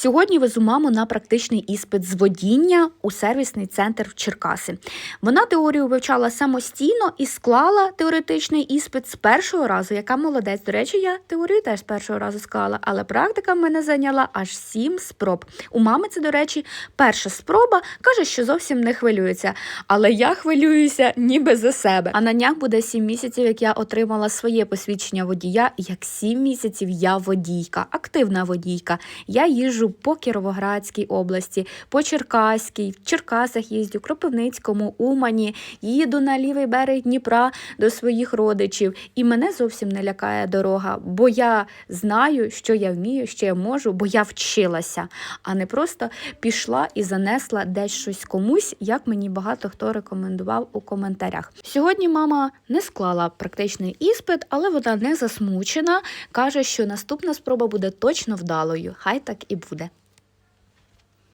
Сьогодні везу маму на практичний іспит з водіння у сервісний центр в Черкаси. Вона теорію вивчала самостійно і склала теоретичний іспит з першого разу, яка молодець. До речі, я теорію теж з першого разу склала, але практика в мене зайняла аж сім спроб. У мами це, до речі, перша спроба. каже, що зовсім не хвилюється. Але я хвилююся ніби за себе. А на днях буде сім місяців, як я отримала своє посвідчення водія. Як сім місяців я водійка, активна водійка. Я їжджу по Кіровоградській області, по Черкаській, в Черкасах їздю, Кропивницькому, Умані, їду на лівий берег Дніпра до своїх родичів. І мене зовсім не лякає дорога, бо я знаю, що я вмію, що я можу, бо я вчилася, а не просто пішла і занесла десь щось комусь, як мені багато хто рекомендував у коментарях. Сьогодні мама не склала практичний іспит, але вона не засмучена. каже, що наступна спроба буде точно вдалою. Хай так і буде.